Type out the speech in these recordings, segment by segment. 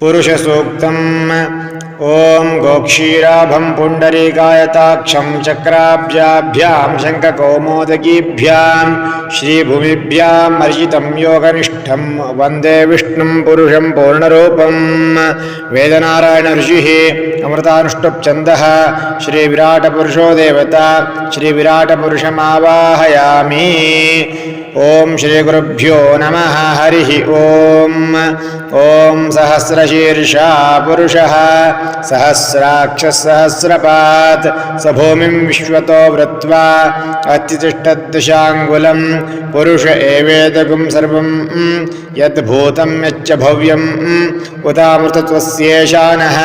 पुरुषसूक्तम्। ॐ गोक्षीराभं पुण्डरीकायताक्षं चक्राब्जाभ्यां शङ्खकौमोदगीभ्यां श्रीभूमिभ्याम् अर्जितं योगनिष्ठं वंदे विष्णुं पुरुषं पूर्णरूपं वेदनारायणऋषिः अमृतानुष्टुप्छन्दः। श्रीविराटपुरुषो देवता। श्रीविराटपुरुषमावाहयामि। ॐ श्रीगुरुभ्यो नमः। हरिः ॐ। ॐ सहस्रशीर्षा पुरुषः। सहस्राक्षसहस्रपात्। स भूमिं विश्वतो वृत्वा अत्युतिष्ठद्दशाङ्गुलं पुरुष एवेदगुं सर्वं यद्भूतं यच्च भव्यम् उतामृतत्वस्येषानः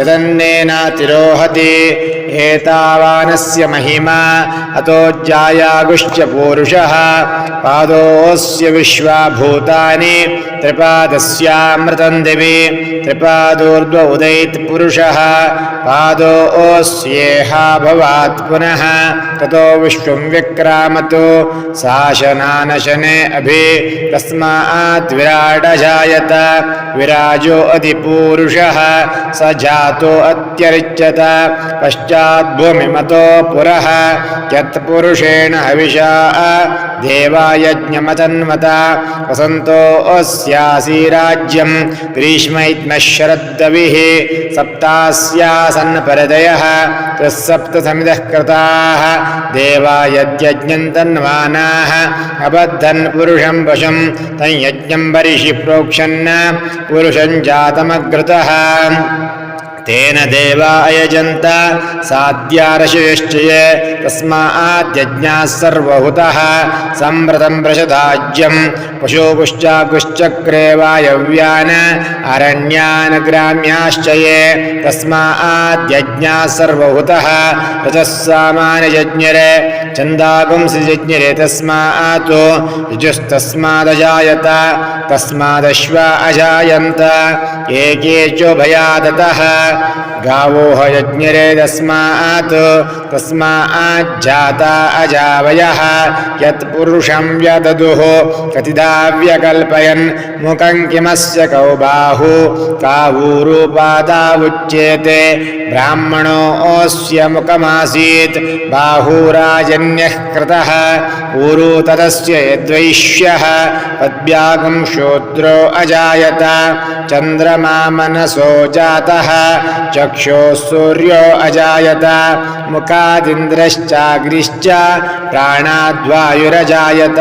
यदन्नेनातिरोहति एतावानस्य महिमा, अतो ज्यायागुश्च पूरुषः, पादोऽस्य विश्वाभूतानि त्रिपादस्यामृतं दिवि त्रिपादोर्ध्व उदैत् पुरुषः पादोऽस्येहा भवात् पुनः, ततो विश्वं व्यक्रामतो शासनानशने अभि तस्मात् विराडजायत विराजो अधिपूरुषः, स जातो अत्यर्च्यत पश्चाद्भूमिमतो पुरः यत्पुरुषेण हविषा देवायज्ञमतन्वता वसन्तो अस्यासि राज्यं ग्रीष्मैत्मः शरद्दविः सप्तास्यासन् परदयः त्रिसप्तसमितः कृताः। तन्वानाः अबद्धन् पुरुषं पशुं तं यज्ञं परिषि प्रोक्षन् पुरुषं जातमग्रतः। तेन देवा अयजन्त साद्यारशयश्चये तस्माद्यज्ञाः सर्वहुतः सम्प्रतं प्रशदाज्यं पशुपुश्चाकुश्चक्रे वायव्यान् अरण्यान् ग्राम्याश्च ये तस्माद्यज्ञाः सर्वहुतः रजः सामान्यजज्ञरे छन्दागुंसि तस्मात् युजुस्तस्मादजायत तस्मादश्वा अजायन्त एके चोभयादतः गावो ह यज्ञरे तस्मात् तस्माज्जाता अजावयः यत्पुरुषं व्यददुः कतिधा व्यकल्पयन् मुखं किमस्य कौ बाहु कावूरूपादावुच्येते ब्राह्मणोऽस्य मुखमासीत् बाहुराजन्यः कृतः ऊरू तदस्य यद्वैश्यः पद्भ्यागं शूद्रो अजायत चन्द्रमा मनसो जातः चक्षुः सूर्यो अजायत, मुखादिन्द्रश्चाग्निश्च, प्राणाद्वायुरजायत।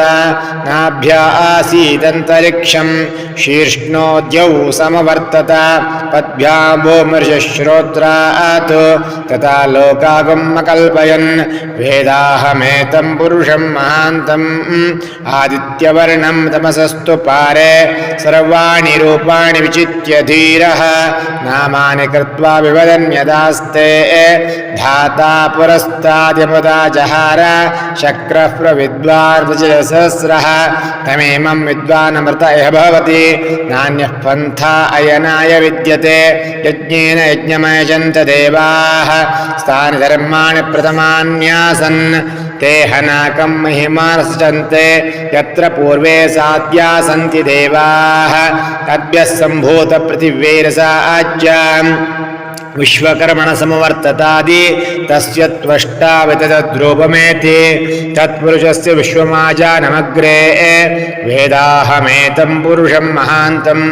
नाभ्या आसीदन्तरिक्षं शीर्ष्णोद्यौ समवर्तत। पद्भ्यां भूमर्षश्रोत्रात् तथा लोकागम् अकल्पयन् वेदाहमेतं पुरुषं महान्तम्, आदित्यवर्णं तमसस्तु पारे। सर्वाणि रूपाणि विचित्य धीरः, नामानि कृत्वा विवदन्यदास्ते धाता पुरस्ताद्यपदा जहार, शक्रः प्रविद्वार्धजसहस्रः तमेमं विद्वानमृत इह भवति। नान्यः पन्था अयनाय विद्यते। यज्ञेन यज्ञमयजन्त देवाः। स्थानि धर्माणि प्रथमान्यासन्। ते हनाकं महिमार्चन्ते यत्र पूर्वे साध्या सन्ति देवाः। तद्भ्यः सम्भूतपृथिव्यैरसाज्याम् विश्वकर्मणसमवर्ततादि, तस्य त्वष्टा वितद्रूपमेति तत्पुरुषस्य विश्वमाजानमग्रे वेदाहमेतं पुरुषं महान्तम्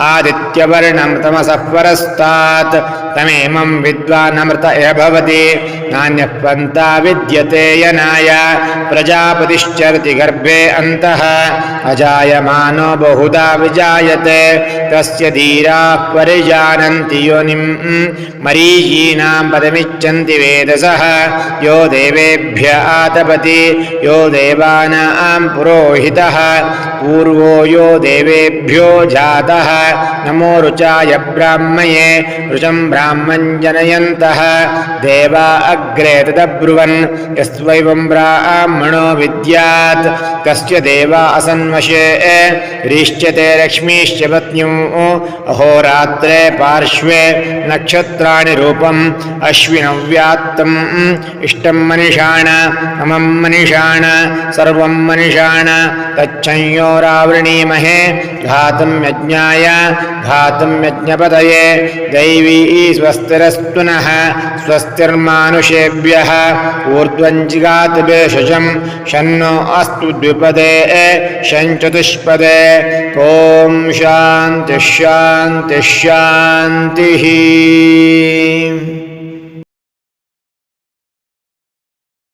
आदित्यवर्णं तमसः परस्तात् तमेमं विद्वानमृत इह भवति नान्यः पन्था विद्यते यनाय, प्रजापतिश्चरति गर्भे अन्तः, अजायमानो बहुधा विजायते, तस्य धीराः परिजानन्ति योनिम्। मरीचीनां पदमिच्छन्ति वेदसः। यो देवेभ्य आतपति, यो देवानां पुरोहितः। पूर्वो यो देवेभ्यो जातः। नमो रुचाय ब्राह्मये रुचं ब्राह्मं जनयन्तः। देवा अग्रे तदब्रुवन्, यस्त्वैवं ब्राह्मणो विद्यात्। देवा असन्वशे रीश्यते लक्ष्मीश्च पत्न्यौ। अहोरात्रे पार्श्वे नक्ष नक्षत्राणि रूपम् अश्विनव्यात्तम् इष्टं मनिषाण ममं मनिषाण सर्वं मनिषाण। तच्छंयोरावृणीमहे घातं यज्ञाय घातं यज्ञपतये। दैवी स्वस्तिरस्तु नः, स्वस्तिर्मानुषेभ्यः। ऊर्ध्वञ्जिगात् भेषजं शन्नो अस्तु द्विपदे, शञ्चतुष्पदे। ॐ शान्तिः शान्तिः। शान्तिः